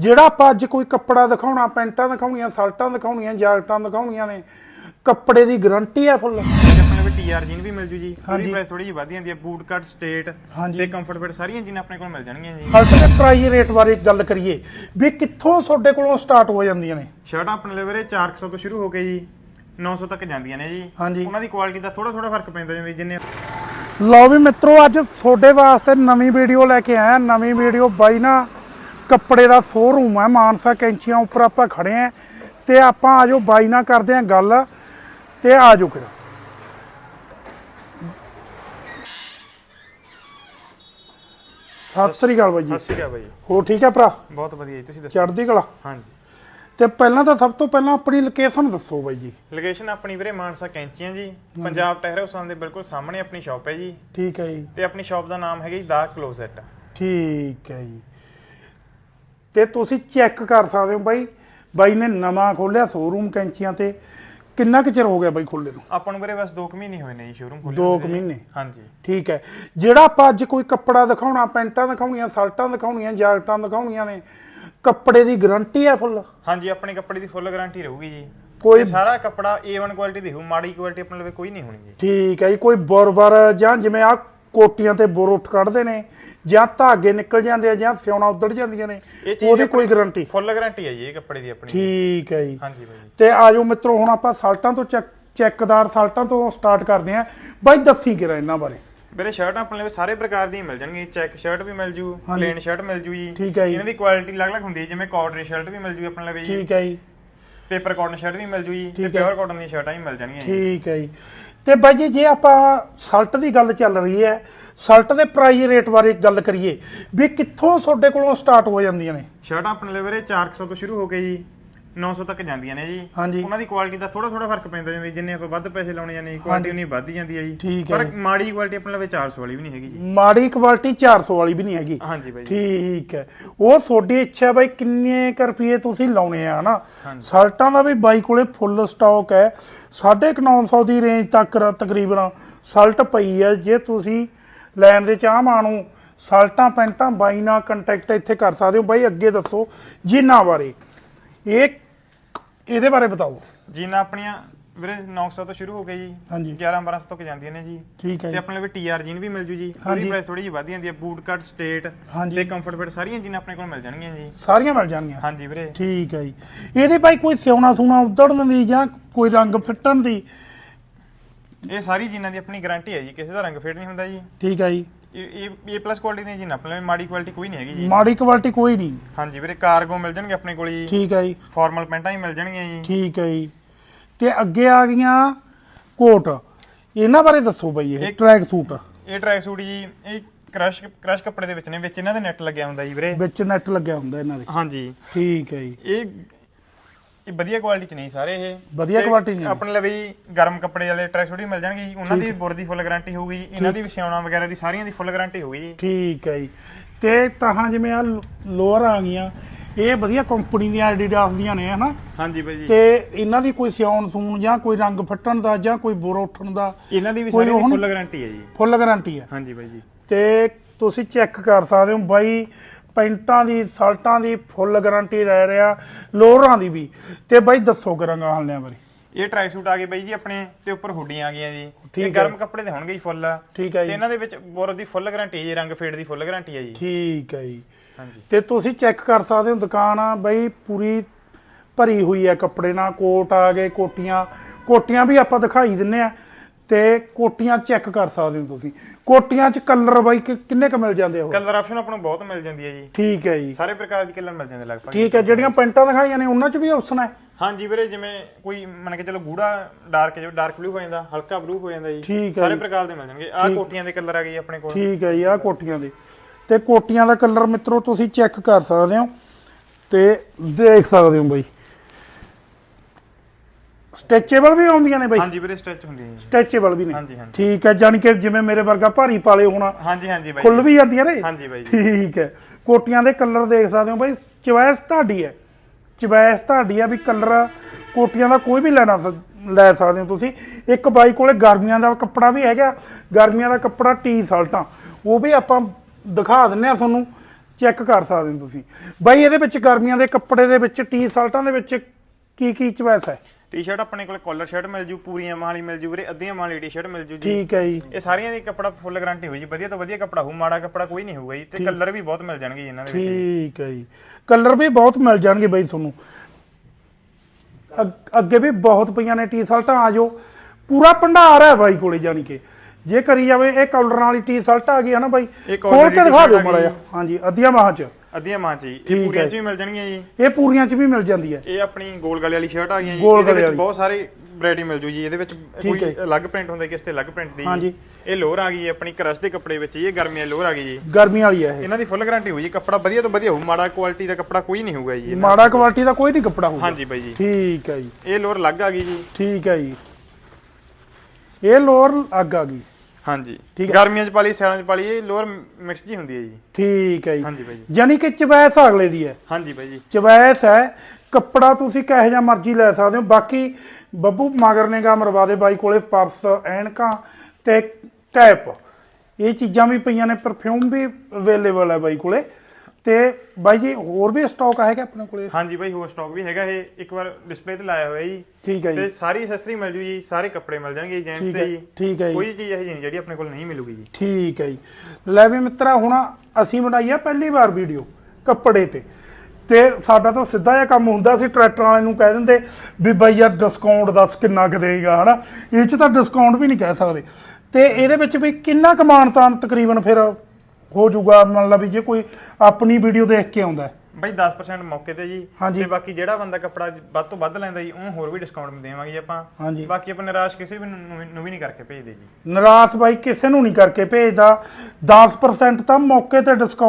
ਜਿਹੜਾ ਆਪਾਂ ਅੱਜ ਕੋਈ ਕੱਪੜਾ ਦਿਖਾਉਣਾ ਪੈਂਟਾਂ ਦਿਖਾਉਣੀਆਂ ਸ਼ਰਟਾਂ ਦਿਖਾਉਣੀਆਂ ਜੈਕਟਾਂ ਦਿਖਾਉਣੀਆਂ ਨੇ ਕੱਪੜੇ ਦੀ ਗਾਰੰਟੀ ਹੈ ਫੁੱਲ ਆਪਣੇ ਕੋਲ ਟੀਆਰ ਜੀਨ ਵੀ ਮਿਲ ਜੂ ਜੀ। ਪੂਰੀ ਪ੍ਰਾਈਸ ਥੋੜੀ ਜਿਹੀ ਵਧੀ ਜਾਂਦੀ ਹੈ। ਬੂਟ ਕੱਟ ਸਟੇਟ। ਤੇ ਕੰਫਰਟ ਫਿਟ ਸਾਰੀਆਂ ਜੀਨਾਂ ਆਪਣੇ ਕੋਲ ਮਿਲ ਜਾਣਗੀਆਂ ਜੀ। ਸ਼ਰਟ ਦੇ ਪ੍ਰਾਈਸ ਰੇਟ ਬਾਰੇ ਗੱਲ ਕਰੀਏ ਵੀ ਕਿੱਥੋਂ ਤੁਹਾਡੇ ਕੋਲੋਂ ਸਟਾਰਟ ਹੋ ਜਾਂਦੀਆਂ ਨੇ? ਸ਼ਰਟਾਂ ਆਪਣੇ ਲਈ ਵੀਰੇ 400 ਤੋਂ ਸ਼ੁਰੂ ਹੋ ਕੇ ਜੀ 900 ਤੱਕ ਜਾਂਦੀਆਂ ਨੇ ਜੀ। ਹਾਂਜੀ। ਉਹਨਾਂ ਦੀ ਕੁਆਲਿਟੀ ਦਾ ਥੋੜਾ ਥੋੜਾ ਫ਼ਰਕ ਪੈਂਦਾ ਜਾਂਦਾ ਜਿੰਨੇ ਲਓ ਵੀ ਮਿੱਤਰੋ ਅੱਜ ਤੁਹਾਡੇ ਵਾਸਤੇ ਨਵੀਂ ਵੀਡੀਓ ਲੈ ਕੇ ਆਇਆ। ਨਵੀਂ ਵੀਡੀਓ ਬਾਈ ਨਾ ਕੱਪੜੇ ਦਾ ਸ਼ੋਰੂਮ ਹੈ ਮਾਨਸਾ ਕੈਂਚੀਆਂ ਉੱਪਰ ਆਪਾਂ ਖੜੇ ਆਂ ਤੇ ਆਪਾਂ ਆਜੋ ਬਾਈ ਨਾਲ ਕਰਦੇ ਆਂ ਗੱਲ ਤੇ ਆਜੋ ਕਰ ਸਤਿ ਸ੍ਰੀ ਅਕਾਲ ਬਾਈ ਜੀ। ਸਤਿ ਸ਼੍ਰੀ ਅਕਾਲ ਬਾਈ ਹੋ ਠੀਕ ਹੈ ਭਰਾ? ਬਹੁਤ ਵਧੀਆ ਜੀ ਤੁਸੀਂ ਦੱਸੋ? ਚੜ੍ਹਦੀ ਕਲਾ? ਹਾਂਜੀ। ਤੇ ਪਹਿਲਾਂ ਤਾਂ ਸਭ ਤੋਂ ਪਹਿਲਾਂ ਆਪਣੀ ਲੋਕੇਸ਼ਨ ਦੱਸੋ ਬਾਈ ਜੀ। ਲੋਕੇਸ਼ਨ ਆਪਣੀ ਵੀਰੇ ਮਾਨਸਾ ਕੈਂਚੀਆਂ ਜੀ ਪੰਜਾਬ ਟਹਿਰੇ ਹੁਸਨ ਦੇ ਬਿਲਕੁਲ ਸਾਹਮਣੇ ਆਪਣੀ ਸ਼ਾਪ ਹੈ ਜੀ। ਠੀਕ ਹੈ ਜੀ। ਤੇ ਆਪਣੀ ਸ਼ਾਪ ਦਾ ਨਾਮ ਹੈਗਾ ਜੀ ਦਾ ਕਲੋਜ਼ਟ ਠੀਕ ਹੈ ਜੀ। ਤੇ ਤੁਸੀਂ ਚੈੱਕ ਕਰ ਸਕਦੇ ਹੋ ਬਾਈ। ਬਾਈ ਨੇ ਨਵਾਂ ਖੋਲਿਆ ਸ਼ੋਰੂਮ ਕੈਂਚੀਆਂ ਤੇ। ਕਿੰਨਾ ਕੁ ਚਿਰ ਹੋ ਗਿਆ ਬਾਈ ਖੋਲੇ ਨੂੰ? ਆਪਾਂ ਨੂੰ ਵੀਰੇ ਬਸ 2 ਮਹੀਨੇ ਹੋਏ ਨੇ ਜੀ ਸ਼ੋਰੂਮ ਖੋਲੇ ਦੋ ਕੁ ਮਹੀਨੇ? ਹਾਂਜੀ। ਠੀਕ ਹੈ। ਜਿਹੜਾ ਆਪਾਂ ਅੱਜ ਕੋਈ ਕੱਪੜਾ ਦਿਖਾਉਣਾ ਪੈਂਟਾਂ ਦਿਖਾਉਣੀਆਂ ਸ਼ਰਟਾਂ ਦਿਖਾਉਣੀਆਂ ਜੈਕਟਾਂ ਦਿਖਾਉਣੀਆਂ ਨੇ ਕੱਪੜੇ ਦੀ ਗਾਰੰਟੀ ਹੈ ਫੁੱਲ ਹਾਂਜੀ ਆਪਣੇ ਕੱਪੜੇ ਦੀ ਫੁੱਲ ਗਾਰੰਟੀ ਰਹੂਗੀ ਜੀ। ਕੋਈ ਸਾਰਾ ਕੱਪੜਾ A1 ਕੁਆਲਿਟੀ ਦੀ ਹੋਊ ਮਾੜੀ ਕੁਆਲਿਟੀ ਆਪਣੇ ਲਵੇ ਕੋਈ ਨਹੀਂ ਹੋਣੀ ਜੀ। ਠੀਕ ਹੈ ਜੀ ਕੋਈ ਬੋਰਬਰ ਜਾਂ ਜਿਵੇਂ ਆ ਕੋਟੀਆਂ ਤੇ ਬੋਰ ਉੱਠ ਕੱਢਦੇ ਨੇ ਜਾਂ ਧਾਗੇ ਨਿਕਲ ਜਾਂਦੇ ਆ ਜਾਂ ਸਿਉਣਾ ਉੱਧੜ ਜਾਂਦੀਆਂ ਨੇ ਉਹਦੀ ਕੋਈ ਗਾਰੰਟੀ ਫੁੱਲ ਗਾਰੰਟੀ ਹੈ ਜੀ ਇਹ ਕੱਪੜੇ ਦੀ ਆਪਣੀ। ਠੀਕ ਹੈ ਜੀ। ਹਾਂਜੀ ਬਾਈ ਜੀ। ਤੇ ਆਜੋ ਮਿੱਤਰੋ ਹੁਣ ਆਪਾਂ ਸਾਲਟਾਂ ਤੋਂ ਚੈੱਕ ਚੈੱਕਦਾਰ ਸਾਲਟਾਂ ਤੋਂ ਸਟਾਰਟ ਕਰਦੇ ਆਂ ਬਾਈ ਦੱਸੀ ਕਿਰਾ ਇਹਨਾਂ ਬਾਰੇ? ਵੀਰੇ ਸ਼ਰਟ ਆਪਣੇ ਲਈ ਸਾਰੇ ਪ੍ਰਕਾਰ ਦੀਆਂ ਮਿਲ ਜਾਣਗੀਆਂ ਚੈੱਕ ਸ਼ਰਟ ਵੀ ਮਿਲ ਜੂ। ਪਲੇਨ ਸ਼ਰਟ ਮਿਲ ਜੂ ਜੀ। ਠੀਕ ਹੈ ਜੀ। ਇਹਨਾਂ ਦੀ ਕੁਆਲਿਟੀ ਅਲੱਗ-ਅਲੱਗ ਹੁੰਦੀ ਹੈ ਜਿਵੇਂ ਕਾਟਨ ਸ਼ਰਟ ਵੀ ਮਿਲ ਜੂ ਆਪਣੇ ਲਈ ਠੀਕ ਹੈ ਜੀ। ਪੇਪਰ ਕਾਟਨ ਸ਼ਰਟ ਵੀ ਮਿਲ ਜੂ ਜੀ ਤੇ। ਪਿਓਰ ਕਾਟਨ ਦੀਆਂ ਸ਼ਰਟਾਂ ਵੀ ਮਿਲ ਜਾਣਗੀਆਂ ਜੀ। ਠੀਕ ਹੈ ਜੀ। ਤੇ ਬਾਈ ਜੀ ਜੇ ਆਪਾਂ ਸਲਟ ਦੀ ਗੱਲ ਚੱਲ ਰਹੀ ਹੈ ਸਲਟ ਦੇ ਪ੍ਰਾਈਸ ਰੇਟ ਬਾਰੇ ਗੱਲ ਕਰੀਏ ਵੀ ਕਿੱਥੋਂ ਤੁਹਾਡੇ ਕੋਲੋਂ ਸਟਾਰਟ ਹੋ ਜਾਂਦੀਆਂ ਨੇ? ਸ਼ਰਟਾਂ ਆਪਣੇ ਲਈ ਵੀਰੇ 400 ਤੋਂ ਸ਼ੁਰੂ ਹੋ ਕੇ ਜੀ। 900 ਤੱਕ ਜਾਂਦੀਆਂ ਨੇ ਜੀ। ਹਾਂਜੀ। ਉਹਨਾਂ ਦੀ ਕੁਆਲਿਟੀ ਦਾ ਥੋੜਾ ਥੋੜਾ ਫ਼ਰਕ ਪੈਂਦਾ ਜਾਂਦਾ ਜੀ, ਜਿੰਨੇ ਆਪਾਂ ਵੱਧ ਪੈਸੇ ਲਾਉਣੇ ਜਾਂਦੇ ਕੁਆਲਿਟੀ ਉਨੀ ਵੱਧ ਜਾਂਦੀ ਹੈ ਜੀ। ਠੀਕ ਹੈ ਪਰ ਮਾੜੀ ਕੁਆਲਿਟੀ ਆਪਣੇ ਲਈ 400 ਵਾਲੀ ਵੀ ਨਹੀਂ ਹੈਗੀ ਜੀ। ਮਾੜੀ ਕੁਆਲਿਟੀ 400 ਵਾਲੀ ਵੀ ਨਹੀਂ ਹੈਗੀ। ਹਾਂਜੀ ਬਾਈ ਜੀ। ਠੀਕ ਹੈ। ਉਹ ਤੁਹਾਡੀ ਇੱਛਾ ਬਾਈ ਕਿੰਨੇ ਕੁ ਰੁਪਏ ਤੁਸੀਂ ਲਾਉਣੇ ਆ ਹਨਾ? ਸਲਟਾਂ ਦਾ ਵੀ ਬਾਈ ਕੋਲੇ ਫੁੱਲ ਸਟਾਕ ਹੈ। 950 ਦੀ ਰੇਂਜ ਤੱਕ ਰ- ਤਕਰੀਬਨ ਸਲਟ ਪਈ ਹੈ। ਜੇ ਤੁਸੀਂ ਲੈਣ ਦੇ ਚਾਹ ਮਾਣੋ ਸਲਟਾਂ ਪੈਂਟਾਂ ਬਾਈ ਨਾਲ ਕੰਟੈਕਟ ਇੱਥੇ ਕਰ ਸਕਦੇ ਹੋ। ਬਾਈ ਅੱਗੇ ਦੱਸੋ ਜਿਨ੍ਹਾਂ ਬਾਰੇ। ਇਹ ਇਹਦੇ ਬਾਰੇ ਬਤਾਓ। ਜੀਨਾਂ ਆਪਣੀਆਂ ਵੀਰੇ 900 ਤੋਂ ਸ਼ੁਰੂ ਹੋ ਕੇ ਜੀ। ਹਾਂਜੀ। 11 1200 ਤੱਕ ਜਾਂਦੀਆਂ ਨੇ ਜੀ। ਠੀਕ ਹੈ ਤੇ ਜੀ। ਆਪਣੇ ਲਈ ਟੀਆਰ ਜੀਨ ਵੀ ਮਿਲ ਜੂ ਜੀ। ਹਾਂਜੀ। ਉਹਦੀ ਪ੍ਰਾਈਸ ਥੋੜੀ ਜਿਹੀ ਵੱਧ ਜਾਂਦੀ ਹੈ। ਬੂਟ ਕੱਟ ਸਟੇਟ ਹਾਂਜੀ। ਤੇ ਕੰਫਰਟ ਫਿਟ ਸਾਰੀਆਂ ਜੀਨਾਂ ਆਪਣੇ ਕੋਲ ਮਿਲ ਜਾਣਗੀਆਂ ਜੀ। ਸਾਰੀਆਂ ਮਿਲ ਜਾਣਗੀਆਂ। ਹਾਂਜੀ ਵੀਰੇ। ਠੀਕ ਹੈ ਜੀ। ਇਹਦੇ ਬਾਈ ਕੋਈ ਸਿਉਣਾ ਸੂਣਾ ਉਧੜਨ ਦੀ ਜਾਂ ਕੋਈ ਰੰਗ ਫਿੱਟਣ ਦੀ? ਇਹ ਸਾਰੀ ਜੀਨਾਂ ਦੀ ਆਪਣੀ ਗਾਰੰਟੀ ਹੈ ਜੀ। ਕਿਸੇ ਦਾ ਰੰਗ ਫੇਡ ਨਹੀਂ ਹੁੰਦਾ ਜੀ। ਠੀਕ ਹੈ ਜੀ। ਇਹ ਇਹ ਪਲੱਸ ਕੁਆਲਿਟੀ ਦੀਆਂ ਜੀਨਾਂ ਆਪਣੇ ਲਈ ਮਾੜੀ ਕੁਆਲਿਟੀ ਕੋਈ ਨਹੀਂ ਹੈਗੀ ਜੀ। ਮਾੜੀ ਕੁਆਲਿਟੀ ਕੋਈ ਨਹੀਂ। ਹਾਂਜੀ ਵੀਰੇ ਕਾਰਗੋ ਮਿਲ ਜਾਣਗੇ ਆਪਣੇ ਕੋਲ ਜੀ। ਠੀਕ ਹੈ ਜੀ। ਫਾਰਮਲ ਪੈਂਟਾਂ ਹੀ ਮਿਲ ਜਾਣਗੀਆਂ ਜੀ। ਠੀਕ ਹੈ ਜੀ। ਤੇ ਅੱਗੇ ਆ ਗਈਆਂ ਕੋਟ। ਇਹਨਾਂ ਬਾਰੇ ਦੱਸੋ ਬਈ ਇਹ ਟਰੈਕ ਸੂਟ ਇਹ ਟਰੈਕ ਸੂਟ ਜੀ ਇਹ ਕ੍ਰਸ਼ ਕ੍ਰਸ਼ ਕੱਪੜੇ ਦੇ ਵਿੱਚ ਨੇ ਵਿੱਚ ਇਹਨਾਂ ਦੇ ਨੈਟ ਲੱਗਿਆ ਹੁੰਦਾ ਜੀ ਵੀਰੇ। ਵਿੱਚ ਨੈਟ ਲੱਗਿਆ ਹੁੰਦਾ ਇਹਨਾਂ ਦੇ। ਹਾਂਜੀ। ਠੀਕ ਹੈ ਜੀ। ਇਹ ਇਹ ਵਧੀਆ ਕੁਆਲਿਟੀ ਚ ਨਹੀਂ ਸਾਰੇ ਇਹ। ਵਧੀਆ ਤੇ quality ਨਹੀਂ। ਆਪਣੇ ਲਈ ਵੀ ਗਰਮ ਕੱਪੜੇ ਵਾਲੇ ਟਰੈਕ ਸੂਟ ਵੀ ਮਿਲ ਜਾਣਗੇ ਜੀ। ਉਹਨਾਂ ਦੀ ਬੁਰ ਦੀ ਫੁੱਲ ਗਾਰੰਟੀ ਹੋਊਗੀ ਜੀ। ਇਹਨਾਂ ਦੀ ਵਿਛਾਉਣਾ ਵਗੈਰਾ ਦੀ ਸਾਰੀਆਂ ਦੀ ਫੁੱਲ ਗਾਰੰਟੀ ਹੋਊਗੀ ਜੀ। ਠੀਕ ਹੈ ਜੀ। ਤੇ ਤਾਹਾਂ ਜਿਵੇਂ ਆ ਲੋਅਰ ਆ ਗਈਆਂ ਇਹ ਵਧੀਆ ਕੰਪਨੀ ਦੀਆਂ ਐਡੀਡਾਸ ਦੀਆਂ ਨੇ ਹਨਾ? ਹਾਂਜੀ ਬਾਈ ਜੀ। ਤੇ ਇਹਨਾਂ ਦੀ ਕੋਈ ਸਿਉਣ ਸੂਣ ਜਾਂ ਕੋਈ ਰੰਗ ਫੱਟਣ ਦਾ ਜਾਂ ਕੋਈ ਬੁਰ ਉੱਠਣ ਦਾ ਇਹਨਾਂ ਦੀ ਵੀ ਸਾਰੀ ਫੁੱਲ ਗਾਰੰਟੀ ਹੈ ਜੀ। ਫੁੱਲ ਗਾਰੰਟੀ ਹੈ। ਹਾਂਜੀ ਬਾਈ ਜੀ। ਤੇ ਤੁਸੀਂ ਚੈੱਕ ਕਰ ਸਕਦੇ ਹੋ ਬਾਈ ਪੈਂਟਾਂ ਦੀ ਸ਼ਰਟਾਂ ਦੀ ਫੁੱਲ ਗਾਰੰਟੀ ਰਹਿ ਰਿਹਾ ਲੋਅਰਾਂ ਦੀ ਵੀ। ਤੇ ਬਾਈ ਦੱਸੋ ਕਰਾਂਗਾ ਹਾਲਿਆਂ ਬਾਰੇ? ਇਹ ਟਰੈਕ ਸੂਟ ਆ ਗਏ ਬਾਈ ਜੀ ਆਪਣੇ ਤੇ ਉੱਪਰ ਹੁੱਡੀਆਂ ਆ ਗਈਆਂ ਜੀ। ਹੈ। ਗਰਮ ਕੱਪੜੇ ਦੇ ਹੋਣਗੇ ਜੀ ਫੁੱਲ। ਠੀਕ ਹੈ ਤੇ ਜੀ। ਇਹਨਾਂ ਦੇ ਵਿੱਚ ਬੁਰ ਦੀ ਫੁੱਲ ਗਾਰੰਟੀ ਹੈ ਜੀ ਰੰਗ ਫੇਡ ਦੀ ਫੁੱਲ ਗਾਰੰਟੀ ਹੈ ਜੀ। ਠੀਕ ਹੈ ਜੀ। ਹਾਂਜੀ। ਤੇ ਤੁਸੀਂ ਚੈੱਕ ਕਰ ਸਕਦੇ ਹੋ ਦੁਕਾਨ ਆ ਬਈ ਪੂਰੀ ਭਰੀ ਹੋਈ ਹੈ ਕੱਪੜੇ ਨਾਲ ਕੋਟ ਆ ਗਏ ਕੋਟੀਆਂ। ਕੋਟੀਆਂ ਵੀ ਆਪਾਂ ਦਿਖਾਈ ਦਿੰਨੇ ਆ। ਤੇ ਕੋਟੀਆਂ ਚੈੱਕ ਕਰ ਸਕਦੇ ਹੋ ਤੁਸੀਂ। ਕੋਟੀਆਂ ਚ ਕਲਰ ਬਾਈ ਕਿ- ਕਿੰਨੇ ਕ ਮਿਲ ਜਾਂਦੇ ਆ ਉਹ? ਕਲਰ ਆਪਸ਼ਨ ਆਪਾਂ ਨੂੰ ਬਹੁਤ ਮਿਲ ਜਾਂਦੀ ਹੈ ਜੀ। ਠੀਕ ਹੈ ਜੀ। ਸਾਰੇ ਪ੍ਰਕਾਰ ਦੀ ਕਲਰ ਮਿਲ ਜਾਂਦੇ ਲਗਭਗ। ਠੀਕ ਹੈ ਜਿਹੜੀਆਂ ਪੈਂਟਾਂ ਦਿਖਾਈਆਂ ਨੇ ਉਹਨਾਂ ਚ ਵੀ ਆਪਸ਼ਨ ਹੈ? ਹਾਂਜੀ ਵੀਰੇ ਜਿਵੇਂ ਕੋਈ ਮੰਨ ਕੇ ਚਲੋ ਗੂੜਾ ਡਾਰਕ ਜੋ ਡਾਰਕ ਬਲੂ ਹੋ ਜਾਂਦਾ ਹਲਕਾ ਬਲੂ ਹੋ ਜਾਂਦਾ ਜੀ। ਠੀਕ ਹੈ ਸਾਰੇ ਜੀ। ਪ੍ਰਕਾਰ ਦੇ ਮਿਲ ਜਾਣਗੇ। ਆਹ ਕੋਟੀਆਂ ਦੇ ਕਲਰ ਆ ਗਏ ਜੀ ਆਪਣੇ ਕੋਲ। ਠੀਕ ਹੈ ਜੀ ਆਹ ਕੋਟੀਆਂ ਦੇ। ਤੇ ਕੋਟੀਆਂ ਦਾ ਕਲਰ ਮਿੱਤਰੋ ਤੁਸੀਂ ਚੈੱਕ ਕਰ ਸਕਦੇ ਹੋ। ਤੇ ਦੇਖ ਸਕਦੇ ਹੋ ਬਾਈ। ਸਟ੍ਰੈਚੇਬਲ ਵੀ ਆਉਂਦੀਆਂ ਨੇ ਬਾਈ? ਹਾਂਜੀ ਵੀਰੇ ਸਟ੍ਰੈਚ ਹੁੰਦੀ ਹੈ ਜੀ। ਸਟ੍ਰੈਚੇਬਲ ਵੀ ਨੇ। ਹਾਂਜੀ, ਹਾਂਜੀ। ਠੀਕ ਹੈ ਜਾਨੀ ਕਿ ਜਿਵੇਂ ਮੇਰੇ ਵਰਗਾ ਭਾਰੀ ਪਾਲੇ ਹੋਣਾ ਹਾਂਜੀ ਹਾਂਜੀ ਬਾਈ ਖੁੱਲ ਵੀ ਜਾਂਦੀਆਂ ਨੇ? ਹਾਂਜੀ ਬਾਈ ਜੀ। ਠੀਕ ਹੈ। ਕੋਟੀਆਂ ਦੇ ਕਲਰ ਦੇਖ ਸਕਦੇ ਹੋ ਬਾਈ? ਚੁਆਇਸ ਤੁਹਾਡੀ ਹੈ। ਚੁਆਇਸ ਤੁਹਾਡੀ ਹੈ ਵੀ ਕਲਰ ਕੋਟੀਆਂ ਦਾ ਕੋਈ ਵੀ ਲੈਣਾ ਸ- ਲੈ ਸਕਦੇ ਹੋ ਤੁਸੀਂ। ਇੱਕ ਬਾਈ ਕੋਲੇ ਗਰਮੀਆਂ ਦਾ ਕੱਪੜਾ ਵੀ ਹੈਗਾ। ਗਰਮੀਆਂ ਦਾ ਕੱਪੜਾ ਟੀ ਸ਼ਰਟਾਂ ਉਹ ਵੀ ਆਪਾਂ ਦਿਖਾ ਦਿੰਨੇ ਆ ਤੁਹਾਨੂੰ। ਚੈੱਕ ਕਰ ਸਕਦੇ ਹੋ ਤੁਸੀਂ। ਬਾਈ ਇਹਦੇ ਵਿੱਚ ਗਰਮੀਆਂ ਦੇ ਕੱਪੜੇ ਦੇ ਵਿੱਚ ਟੀ-ਸ਼ਰਟਾਂ ਦੇ ਵਿੱਚ ਕੀ ਕੀ ਚੁਆਇਸ ਹੈ? ਟੀ-ਸ਼ਰਟ ਆਪਣੇ ਕੋਲ ਕਾਲਰ ਸ਼ਰਟ ਮਿਲ ਜੂ ਪੂਰੀਆਂ ਮਾਲੀ ਮਿਲ ਜੂ ਵੀਰੇ ਅੱਧੀਆਂ ਮਾਲੀ ਟੀ-ਸ਼ਰਟ ਮਿਲ ਜੂ ਜੀ। ਠੀਕ ਹੈ ਜੀ। ਇਹ ਸਾਰੀਆਂ ਦੀ ਕੱਪੜਾ ਫੁੱਲ ਗਾਰੰਟੀ ਹੋਈ ਜੀ ਵਧੀਆ ਤੋਂ ਵਧੀਆ ਕੱਪੜਾ ਹੋਊ ਮਾੜਾ ਕੱਪੜਾ ਕੋਈ ਨਹੀਂ ਹੋਊਗਾ ਜੀ ਤੇ ਕਲਰ ਵੀ ਬਹੁਤ ਮਿਲ ਜਾਣਗੇ ਜੀ ਇਹਨਾਂ ਦੇ ਵਿੱਚ ਠੀਕ ਹੈ ਜੀ। ਕਲਰ ਵੀ ਬਹੁਤ ਮਿਲ ਜਾਣਗੇ ਬਾਈ ਤੁਹਾਨੂੰ। ਅੱਗ- ਅੱਗੇ ਵੀ ਬਹੁਤ ਪਈਆਂ ਨੇ ਟੀ-ਸ਼ਰਟਾਂ ਆ ਜਾਓ। ਪੂਰਾ ਭੰਡਾਰ ਹੈ ਬਾਈ ਕੋਲੇ ਜਾਣੀ ਕਿ। ਜੇ ਕਰੀ ਜਾਵੇ ਇਹ ਕਾਲਰਾਂ ਵਾਲੀ ਟੀ-ਸ਼ਰਟ ਆ ਗਈ ਹੈ ਨਾ ਬਾਈ। ਇਹ collar ਖੋਲ ਦੀ ਕੇ ਦਿਖਾ ਦਿਓ ਆ ਮਾੜਾ ਗਈ ਜਿਹਾ। ਹਾਂਜੀ ਅੱਧੀਆਂ ਬਾਹਾਂ 'ਚ। ਅੱਧੀਆਂ ਮਾਂ ਚ ਜੀ। ਠੀਕ ਇਹ ਪੂਰੀਆਂ ਹੈ। ਚ ਵੀ ਮਿਲ ਜਾਣਗੀਆਂ ਜੀ। ਇਹ ਪੂਰੀਆਂ 'ਚ ਵੀ ਮਿਲ ਜਾਂਦੀ ਹੈ। ਇਹ ਆਪਣੀ ਗੋਲ ਗਲੇ ਵਾਲੀ ਸ਼ਰਟ ਆ ਗਈਆਂ ਜੀ। ਗੋਲ ਇਹਦੇ ਗਲੇ ਵਿੱਚ ਵਾਲੀ। ਬਹੁਤ ਸਾਰੇ ਵੈਰਾਈਟੀ ਮਿਲ ਜੂ ਜੀ। ਇਹਦੇ ਵਿੱਚ ਕੋਈ ਹੈ। ਅਲੱਗ ਪ੍ਰਿੰਟ ਹੁੰਦਾ ਕਿਸ ਤੇ ਅਲੱਗ ਪ੍ਰਿੰਟ ਦੀ। ਹਾਂਜੀ। ਇਹ ਲੋਅਰ ਆ ਗਈ ਹੈ ਆਪਣੀ ਕਰਸ਼ ਦੇ ਕੱਪੜੇ ਵਿੱਚ ਜੀ, ਇਹ ਗਰਮੀਆਂ ਲੋਅਰ ਆ ਗਈ ਜੀ। ਗਰਮੀ ਵਾਲੀ ਹੈ ਇਹ। ਇਹਨਾਂ ਦੀ ਫੁੱਲ ਗਾਰੰਟੀ ਹੋਊ ਜੀ। ਕੱਪੜਾ ਵਧੀਆ ਤੋਂ ਵਧੀਆ ਹੋਊ। ਮਾੜਾ ਕੁਆਲਿਟੀ ਦਾ ਕੱਪੜਾ ਕੋਈ ਨਹੀਂ ਹੋਊਗਾ ਜੀ ਇਹਨਾਂ ਮਾੜਾ ਕੁਆਲਿਟੀ ਦਾ ਕੋਈ ਨਹੀਂ ਕੱਪੜਾ ਹੋਊਗਾ। ਹਾਂਜੀ ਬਾਈ ਜੀ। ਠੀਕ ਹੈ ਜੀ। ਇਹ ਲੋਅਰ ਅਲੱਗ ਆ ਗਈ ਜੀ। ਠੀਕ ਹੈ ਜੀ। ਇਹ ਲੋਅਰ ਅੱਗ ਆ ਗਈ। ਹਾਂਜੀ। ਠੀਕ ਹੈ। ਗਰਮੀਆਂ 'ਚ ਪਾਲੀ ਸਿਆਲਾਂ 'ਚ ਪਾਲੀ ਇਹ ਲੋਅਰ ਮਿਕਸ ਜੀ ਹੁੰਦੀ ਹੈ ਜੀ। ਠੀਕ ਹੈ ਜੀ। ਹਾਂਜੀ ਬਾਈ ਜੀ। ਯਾਨੀ ਕਿ ਚਵੈਸ ਅਗਲੇ ਦੀ ਹੈ। ਹਾਂਜੀ ਬਾਈ ਜੀ। ਚਵੈਸ ਹੈ ਕੱਪੜਾ ਤੁਸੀਂ ਕਿਹੋ ਜਿਹਾ ਮਰਜ਼ੀ ਲੈ ਸਕਦੇ ਹੋ। ਬਾਕੀ ਬੱਬੂ ਮਗਰ ਨੇ ਗਾ ਮਰਵਾਦੇ ਬਾਈ ਕੋਲੇ ਪਰਸ ਐਨਕਾਂ ਤੇ ਕੈਪ। ਇਹ ਚੀਜ਼ਾਂ ਵੀ ਪਈਆਂ ਨੇ ਪਰਫਿਊਮ ਵੀ ਅਵੇਲੇਬਲ ਹੈ ਬਾਈ ਕੋਲੇ। ਤੇ ਬਾਈ ਜੀ ਹੋਰ ਵੀ ਸਟਾਕ ਹੈਗਾ ਆਪਣੇ ਕੋਲੇ? ਹਾਂਜੀ ਬਾਈ ਹੋਰ ਸਟਾਕ ਵੀ ਹੈਗਾ ਇਹ। ਇੱਕ ਵਾਰ ਡਿਸਪਲੇ ਤੇ ਲਾਇਆ ਹੋਇਆ ਜੀ। ਠੀਕ ਹੈ ਤੇ ਜੀ ਸਾਰੀ ਐਕਸੈਸਰੀ ਮਿਲ ਜੂ ਜੀ ਸਾਰੇ ਕੱਪੜੇ ਮਿਲ ਜਾਣਗੇ ਜੈਂਟਸ ਠੀਕ ਦੇ ਹੈ ਜੀ। ਠੀਕ ਹੈ ਜੀ। ਕੋਈ ਚੀਜ਼ ਇਹੋ ਨਹੀਂ ਜਿਹੜੀ ਆਪਣੇ ਕੋਲ ਨਹੀਂ ਮਿਲੂਗੀ ਜੀ। ਠੀਕ ਹੈ ਜੀ। ਲੈ ਵੀ ਮਿੱਤਰਾ ਹੁਣ ਅਸੀਂ ਬਣਾਈ ਆ ਪਹਿਲੀ ਵਾਰ ਵੀਡੀਓ ਕੱਪੜੇ ਤੇ। ਤੇ ਸਾਡਾ ਤਾਂ ਸਿੱਧਾ ਜਿਹਾ ਕੰਮ ਹੁੰਦਾ ਸੀ ਟਰੈਕਟਰ ਵਾਲੇ ਨੂੰ ਕਹਿ ਦਿੰਦੇ ਵੀ ਬਾਈ ਯਾਰ ਡਿਸਕਾਊਂਟ ਦੱਸ ਕਿੰਨਾ ਕੁ ਦੇਗਾ ਹਨਾ? ਇਹ ਚ ਤਾਂ ਡਿਸਕਾਊਂਟ ਵੀ ਨਹੀਂ ਕਹਿ ਸਕਦੇ। ਤੇ ਇਹਦੇ ਵਿੱਚ ਵੀ ਕਿੰਨਾ ਕਮਾਨ ਤਾਂ ਤਕਰੀਬਨ ਫਿਰ ਹੋ ਜਾਊਗਾ ਮੰਨ ਲਾ ਵੀ ਜੇ ਕੋਈ ਆਪਣੀ ਵੀਡੀਓ ਦੇਖ ਕੇ ਆਉਂਦਾ ਹੈ। ਬਾਈ 10% ਮੌਕੇ ਤੇ ਜੀ। ਹਾਂਜੀ। ਤੇ ਬਾਕੀ ਜਿਹੜਾ ਬੰਦਾ ਕੱਪੜਾ ਵੱਧ ਤੋਂ ਵੱਧ ਲੈਂਦਾ ਜੀ ਉਹਨੂੰ ਹੋਰ ਵੀ ਡਿਸਕਾਊਂਟ ਦੇਵਾਂਗੇ ਜੀ ਆਪਾਂ। ਹਾਂਜੀ। ਬਾਕੀ ਆਪਾਂ ਨਿਰਾਸ਼ ਕਿਸੇ ਵੀ ਨੂੰ ਨੂੰ ਵੀ ਨਹੀਂ ਕਰਕੇ ਭੇਜਦੇ ਜੀ। ਨਿਰਾਸ਼ ਬਾਈ ਕਿਸੇ ਨੂੰ ਨਹੀਂ ਕਰਕੇ ਭੇਜਦਾ। 10% ਤਾਂ ਮੌਕੇ ਤੇ ਡਿਸਕਾਊਂਟ